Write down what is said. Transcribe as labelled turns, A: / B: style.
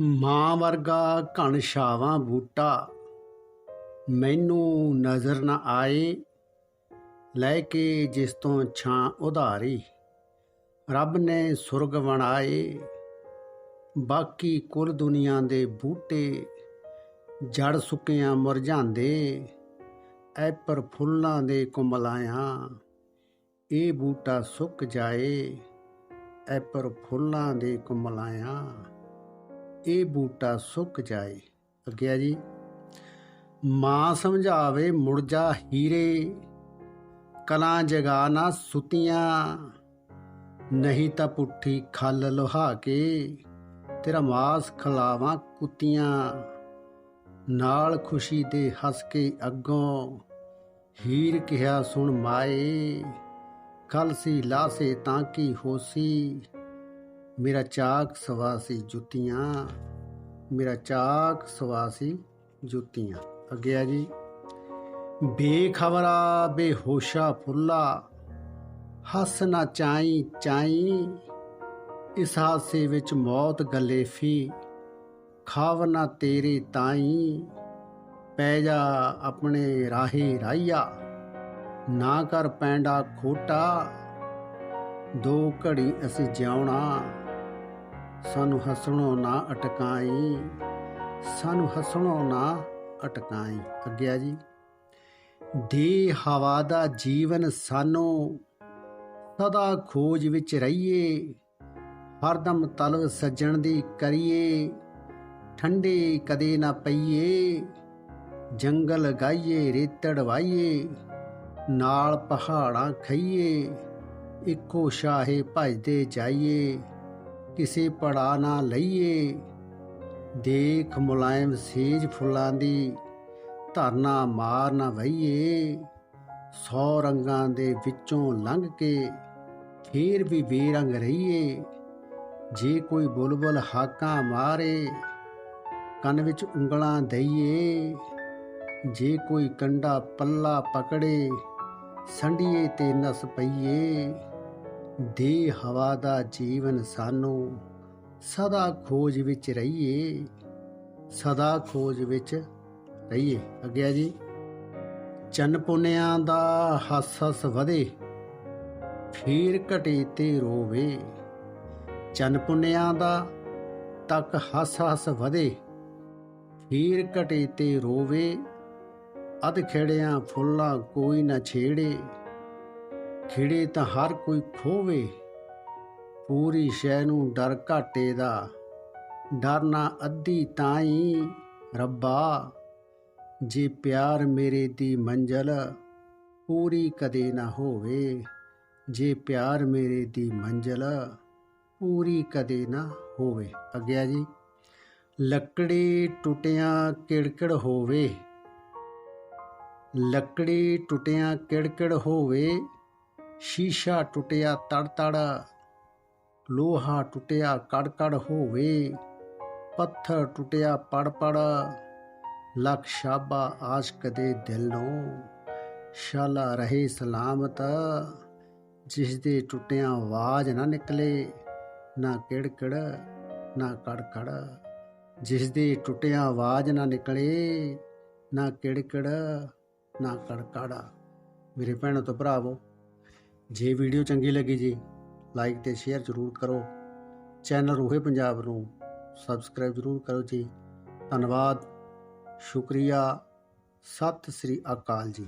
A: ਮਾਂ ਵਰਗਾ ਘਣਛਾਵਾਂ ਬੂਟਾ, ਮੈਨੂੰ ਨਜ਼ਰ ਨਾ ਆਏ, ਲੈ ਕੇ ਜਿਸ ਤੋਂ ਛਾਂ ਉਧਾਰੀ, ਰੱਬ ਨੇ ਸੁਰਗ ਬਣਾਏ। ਬਾਕੀ ਕੁੱਲ ਦੁਨੀਆ ਦੇ ਬੂਟੇ ਜੜ ਸੁੱਕਿਆਂ ਮੁਰਝਾਂਦੇ, ਐ ਪਰ ਫੁੱਲਾਂ ਦੇ ਕੁਮਲਾਇਆਂ ਇਹ ਬੂਟਾ ਸੁੱਕ ਜਾਏ, ਐ ਪਰ ਫੁੱਲਾਂ ਦੇ ਕੁਮਲਾਇਆਂ ਇਹ ਬੂਟਾ ਸੁੱਕ ਜਾਏ। ਅੱਗੇ ਆ ਜੀ। ਮਾਂ ਸਮਝਾਵੇ, ਮੁੜ ਜਾ ਹੀਰੇ। ਕਲਾਂ ਜਗਾ ਨਾ ਸੁਤੀਆਂ। ਨਹੀਂ ਤਾਂ ਪੁੱਠੀ ਖੱਲ ਲੋਹਾ ਕੇ। ਤੇਰਾ ਮਾਸ ਖਲਾਵਾਂ ਕੁੱਤੀਆਂ। ਨਾਲ ਖੁਸ਼ੀ ਦੇ ਹੱਸ ਕੇ ਅੱਗੋਂ। ਹੀਰ ਕਿਹਾ, ਸੁਣ ਮਾਏ ਕੱਲ ਸੀ ਲਾਸੇ ਤਾਂ ਕੀ ਹੋਸੀ? ਮੇਰਾ ਚਾਕ ਸਵਾਸੀ ਜੁੱਤੀਆਂ, ਮੇਰਾ ਚਾਕ ਸਵਾਸੀ ਜੁੱਤੀਆਂ। ਅੱਗੇ ਆ ਜੀ। ਬੇਖਬਰਾ, ਬੇਹੋਸ਼ਾ ਫੁੱਲਾ, ਹੱਸ ਨਾ ਚਾਈ ਚਾਈ, ਇਸ ਹਾਸੇ ਵਿੱਚ ਮੌਤ ਗਲੇਫੀ ਖਾਵ ਨਾ ਤੇਰੇ ਤਾਈ, ਪੈ ਜਾ ਆਪਣੇ ਰਾਹੇ ਰਾਈਆ, ਨਾ ਕਰ ਪੈਂਡਾ ਖੋਟਾ, ਦੋ ਘੜੀ ਅਸੀਂ ਜਿਉਣਾ। ਸਾਨੂੰ ਹੱਸਣੋਂ ਨਾ ਅਟਕਾਈ, ਸਾਨੂੰ ਹੱਸਣੋਂ ਨਾ ਅਟਕਾਈ। ਅੱਗੇ ਆ ਜੀ, ਦੇ ਹਵਾ ਦਾ ਜੀਵਨ ਸਾਨੂੰ ਸਦਾ ਖੋਜ ਵਿੱਚ ਰਹੀਏ, ਹਰਦਮ ਤਲਬ ਸੱਜਣ ਦੀ ਕਰੀਏ, ਠੰਡੇ ਕਦੇ ਨਾ ਪਈਏ, ਜੰਗਲ ਗਾਈਏ, ਰੇਤੜ ਵਾਈਏ, ਨਾਲ ਪਹਾੜਾਂ ਖਈਏ, ਇੱਕੋ ਸ਼ਾਹੇ ਭਜਦੇ ਜਾਈਏ। ਕਿਸੇ ਪੜਾ ਨਾ ਲਈਏ। ਦੇਖ ਮੁਲਾਇਮ ਸੇਜ ਫੁੱਲਾਂ ਦੀ, ਧਰਨਾ ਮਾਰ ਨਾ ਵਈਏ। ਸੌ ਰੰਗਾਂ ਦੇ ਵਿੱਚੋਂ ਲੰਘ ਕੇ ਫੇਰ ਵੀ ਬੇਰੰਗ ਰਹੀਏ। ਜੇ ਕੋਈ ਬੁਲਬੁਲ ਹਾਕਾਂ ਮਾਰੇ, ਕੰਨ ਵਿੱਚ ਉਂਗਲਾਂ ਦਈਏ। ਜੇ ਕੋਈ ਕੰਡਾ ਪੱਲਾ ਪਕੜੇ ਸੰਡੀਏ ਤੇ ਨਸ ਪਈਏ। ਦੇ ਹਵਾ ਦਾ ਜੀਵਨ ਸਾਨੂੰ ਸਦਾ ਖੋਜ ਵਿੱਚ ਰਹੀਏ, ਸਦਾ ਖੋਜ ਵਿੱਚ ਰਹੀਏ। ਅੱਗੇ ਆ ਜੀ। ਚੰਨ ਪੁੰਨਿਆਂ ਦਾ ਹੱਸ ਹੱਸ ਵਧੇ, ਫੇਰ ਘਟੇ ਤੇ ਰੋਵੇ। ਚੰਨ ਪੁੰਨਿਆਂ ਦਾ ਤੱਕ ਹੱਸ ਹੱਸ ਵਧੇ, ਫੇਰ ਘਟੇ ਤੇ ਰੋਵੇ। ਅਧ ਖੇੜਿਆਂ ਫੁੱਲਾਂ ਕੋਈ ਨਾ ਛੇੜੇ ਖਿੜੇ ਤਾਂ ਹਰ ਕੋਈ ਖੋਵੇ। ਪੂਰੀ ਸ਼ੈ ਨੂੰ ਡਰ ਘਾਟੇ ਦਾ। ਡਰ ਨਾ ਅੱਧੀ ਤਾਈ, ਰੱਬਾ, ਜੇ ਪਿਆਰ ਮੇਰੇ ਦੀ ਮੰਜ਼ਲ ਪੂਰੀ ਕਦੇ ਨਾ ਹੋਵੇ। ਜੇ ਪਿਆਰ ਮੇਰੇ ਦੀ ਮੰਜ਼ਲ ਪੂਰੀ ਕਦੇ ਨਾ ਹੋਵੇ। ਅੱਗਿਆ ਜੀ, ਲੱਕੜੀ ਟੁੱਟਿਆਂ ਕਿੜਕਿੜ ਹੋਵੇ। ਲੱਕੜੀ ਟੁੱਟਿਆਂ ਕਿੜਕਿੜ ਹੋਵੇ। ਸ਼ੀਸ਼ਾ ਟੁੱਟਿਆ ਤੜ ਤੜ ਲੋਹਾ ਟੁੱਟਿਆ ਕੜਕੜ ਹੋਵੇ, ਪੱਥਰ ਟੁੱਟਿਆ ਪੜ ਪੜ ਲੱਖ ਸ਼ਾਬਾ ਆਸ਼ਕ ਦੇ ਦਿਲ। ਨੂੰ ਸ਼ਾਲਾ ਰਹੇ ਸਲਾਮਤ, ਜਿਸ ਦੇ ਟੁੱਟਿਆਂ ਆਵਾਜ਼ ਨਾ ਨਿਕਲੇ, ਨਾ ਕਿੜਕੜ, ਨਾ ਕੜਕੜ। ਜਿਸ ਦੇ ਟੁੱਟਿਆਂ ਆਵਾਜ਼ ਨਾ ਨਿਕਲੇ, ਨਾ ਕਿੜਕੜ, ਨਾ ਕੜਕੜਾ। ਮੇਰੇ ਭੈਣੋ ਤੋਂ ਭਰਾਵੋ ਜੇ ਵੀਡੀਓ ਚੰਗੀ ਲੱਗੀ ਜੀ ਲਾਈਕ ਤੇ ਸ਼ੇਅਰ ਜ਼ਰੂਰ ਕਰੋ। ਚੈਨਲ ਰੂਹੇ ਪੰਜਾਬ ਨੂੰ ਸਬਸਕ੍ਰਾਈਬ ਜ਼ਰੂਰ ਕਰੋ ਜੀ। ਧੰਨਵਾਦ। ਸ਼ੁਕਰੀਆ। ਸਤਿ ਸ੍ਰੀ ਅਕਾਲ ਜੀ।